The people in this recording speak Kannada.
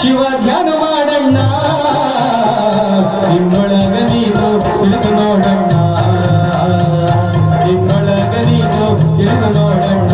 ಶಿವ ಧ್ಯಾನ ಮಾಡಣ್ಣ ನಿಮ್ಮೊಳಗ ನೀನು ಇಳಿದು ನೋಡಣ್ಣ. ನಿಮ್ಮೊಳಗ ನೀನು ಇಳಿದು ನೋಡಣ್ಣ.